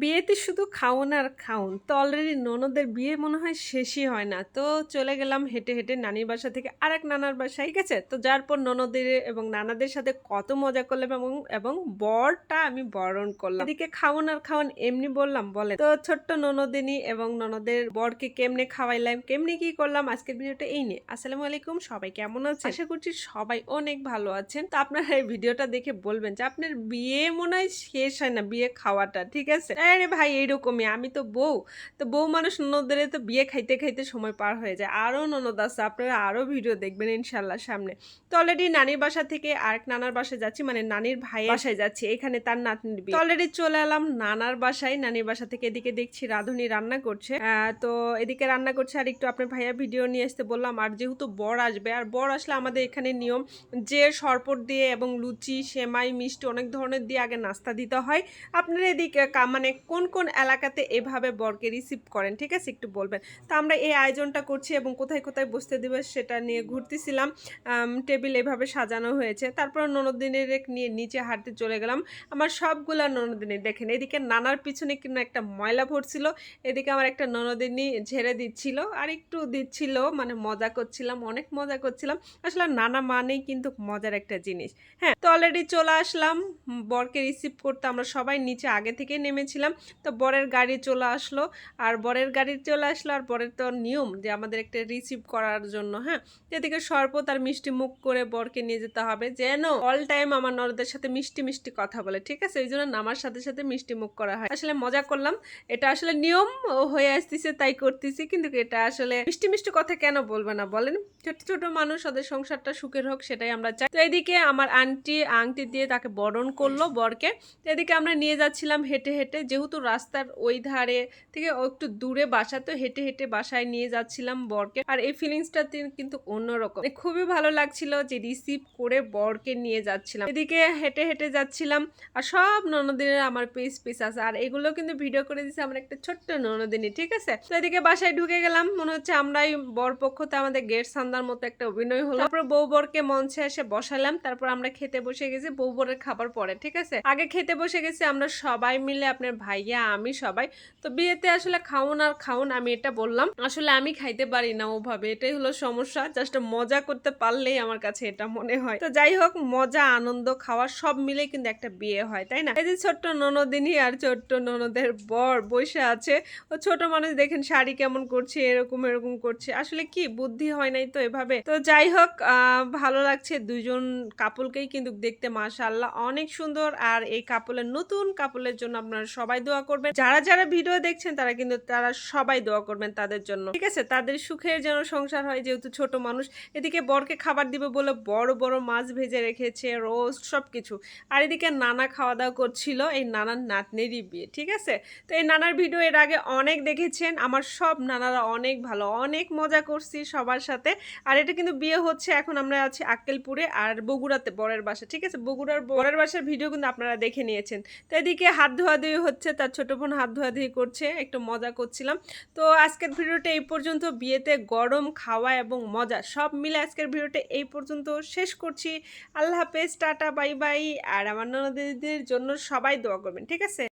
বিয়েতে শুধু খাওন আর খাওন, তো অলরেডি ননদের বিয়ে মনে হয় শেষই হয় না। তো চলে গেলাম হেঁটে হেঁটে নানির বাসা থেকে আরেক নানার বাসায়, ঠিক আছে? তো যার পর ননদের এবং নানাদের সাথে কত মজা করলাম এবং এবং বরটা আমি বরণ করলাম। এদিকে খাওন আর খাওন এমনি বললাম, বলে, তো ছোট্ট ননদিনী এবং ননদের বরকে কেমনে খাওয়াইলাম, কেমনে কি করলাম? আজকের ভিডিওটা এই নিয়ে। আসসালামু আলাইকুম, সবাই কেমন আছে আশা করছি সবাই অনেক ভালো আছেন। তো আপনারা এই ভিডিওটা দেখে বলবেন যে আপনার বিয়ে মনে হয় শেষ হয় না, বিয়ে খাওয়াটা, ঠিক আছে? আরে ভাই এইরকমই। আমি তো বউ। তো বউ মানুষ ননদের তো বিয়ে খাইতে খাইতে সময় পার হয়ে যায়। আরও ননদ আছে আপনারা আরও ভিডিও দেখবেন ইনশাল্লাহ সামনে। তো অলরেডি নানির বাসা থেকে আরেক নানার বাসায় যাচ্ছি মানে নানির ভাই বাসায় যাচ্ছি এখানে তার নাতনির বিয়ে। অলরেডি চলে এলাম নানার বাসায়। নানির বাসা থেকে এদিকে দেখছি রাধুনি রান্না করছে। তো এদিকে রান্না করছে আর একটু আপনার ভাইয়া ভিডিও নিয়ে আসতে বললাম। আর যেহেতু বর আসবে আর বর আসলে আমাদের এখানে নিয়ম যে সরপট দিয়ে এবং লুচি সেমাই মিষ্টি অনেক ধরনের দিয়ে আগে নাস্তা দিতে হয়। আপনারা এদিকে মানে কোন কোন এলাকাতে এভাবে বরকে রিসিভ করেন? ঠিক আছে, একটু বলবেন। তো আমরা এই আয়োজনটা করছি এবং কোথায় কোথায় বসতে দেবে সেটা নিয়ে ঘুরতেছিলাম। টেবিল এভাবে সাজানো হয়েছে। তারপর ননদিনের নিয়ে নিচে হাঁটতে চলে গেলাম। আমার সবগুলা ননদিনী দেখেন, এদিকে নানার পিছনে কিন্তু একটা ময়লা ভরছিল, এদিকে আমার একটা ননদিনী ঝেড়ে দিচ্ছিল, আর একটু দিচ্ছিল মানে মজা করছিলাম, অনেক মজা করছিলাম। আসলে নানা মানেই কিন্তু মজার একটা জিনিস। হ্যাঁ তো অলরেডি চলে আসলাম। বরকে রিসিভ করতে আমরা সবাই নিচে আগে থেকে নেমেছিলাম। তো বরের গাড়ি চলে আসলো। আর বরের গাড়ি চলে আসলো আর বরের তো নিয়ম যে আমাদের একটা রিসিভ করার জন্য হ্যাঁ? এদিকে শরবত আর মিষ্টি মুখ করে বরকে নিয়ে যেতে হবে। যেন অল টাইম আমার নরদের সাথে মিষ্টি মিষ্টি কথা বলে, ঠিক আছে? এই জন্য নামার সাথে সাথে মিষ্টি মুখ করা হয়। আসলে মজা করলাম। এটা আসলে নিয়ম হয়ে আসতেছে, তাই করতেছি। কিন্তু এটা আসলে মিষ্টি মিষ্টি কথা কেন বলবে না বলেন? ছোট ছোট মানুষ ওদের সংসারটা সুখের হোক, সেটাই আমরা চাই। তো এদিকে আমার আন্টি আংটি দিয়ে তাকে বরণ করল বরকে। এদিকে আমরা নিয়ে যাচ্ছিলাম হেঁটে হেঁটে। যেহেতু রাস্তার ওই ধারে থেকে একটু দূরে বাসা, তো হেঁটে হেঁটে বাসায় নিয়ে যাচ্ছিলাম বরকে। আর এই ফিলিংসটা কিন্তু অন্যরকম। মানে খুবই ভালো লাগছিল যে রিসিভ করে বরকে নিয়ে যাচ্ছিলাম। এদিকে হেঁটে হেঁটে যাচ্ছিলাম আর সব ননদিনের আমার পিস পিস আছে। আর এগুলো কিন্তু ভিডিও করে দিচ্ছে আমার একটা ছোট্ট ননদিনী, ঠিক আছে? তো এদিকে বাসায় ঢুকে গেলাম। মনে হচ্ছে আমরাই বর পক্ষতে আমাদের গেট সান্দার মতো একটা অভিনয় হলো। তারপর বউ বরকে মঞ্চে এসে বসালাম। তারপর আমরা খেতে বসে গেছি বউ বরের খাবার পরে, ঠিক আছে? আগে খেতে বসে গেছি আমরা সবাই মিলে আপনার ভাইয়া, আমি সবাই। তো বিয়েতে আসলে খাওন আর খাওন, আমি এটা বললাম। আসলে আমি খাইতে পারি না ওভাবে, এটাই হলো সমস্যা। জাস্ট মজা করতে পারলেই আমার কাছে এটা মনে হয়। তো যাই হোক, মজা, আনন্দ, খাওয়া সব মিলে কিন্তু একটা বিয়ে হয়, তাই না? এই যে ছোট্ট ননদিনী আর ছোট্ট ননদের বর বসে আছে, ও ছোট মানুষ দেখেন শাড়ি কেমন করছে, এরকম এরকম করছে। আসলে কি, বুদ্ধি হয় নাই তো এভাবে। তো যাই হোক ভালো লাগছে দুইজন কাপলকেই কিন্তু দেখতে মাশাআল্লাহ। অনেক সুন্দর, আর এই কাপলের নতুন কাপলের জন্য আপনারা সবাই দোয়া করবেন। যারা যারা ভিডিও দেখছেন, তারা কিন্তু, তারা সবাই দোয়া করবেন তাদের জন্য। ঠিক আছে? তাদের সুখের যেন সংসার হয়, যেহেতু ছোট মানুষ, এদিকে বরকে খাবার দিবে বলে বড় বড় মাছ ভেজে রেখেছে, রোস্ট, সবকিছু। আর এদিকে নানা খাওয়া দাওয়া করছিল এই নানার নাতনেরই বিয়ে। ঠিক আছে? তো এই নানার ভিডিও এর আগে অনেক দেখেছেন। আমার সব নানারা অনেক ভালো, অনেক মজা করছি সবার সাথে। আর এটা কিন্তু বিয়ে হচ্ছে, এখন আমরা আছি আক্কেলপুরে আর বগুড়াতে, বরের বাসা। ঠিক আছে? বগুড়ার, বরের বাসার ভিডিও কিন্তু আপনারা দেখে নিয়েছেন। তো এদিকে হাত ধোয়াধুয়ি হচ্ছে তার ছোট বোন হাত ধোয়াধুয়ি করছে, একটু মজা করছিলাম। তো আজকের ভিডিওটা এই পর্যন্ত, বিয়েতে গরম, খাওয়া এবং মজা সব মিলে আজকের ভিডিওটা এই পর্যন্ত শেষ করছি। আল্লাহ হাফেজ, টাটা, বাই বাই। আর আমার ননদীদের জন্য সবাই দোয়া করবেন, ঠিক আছে?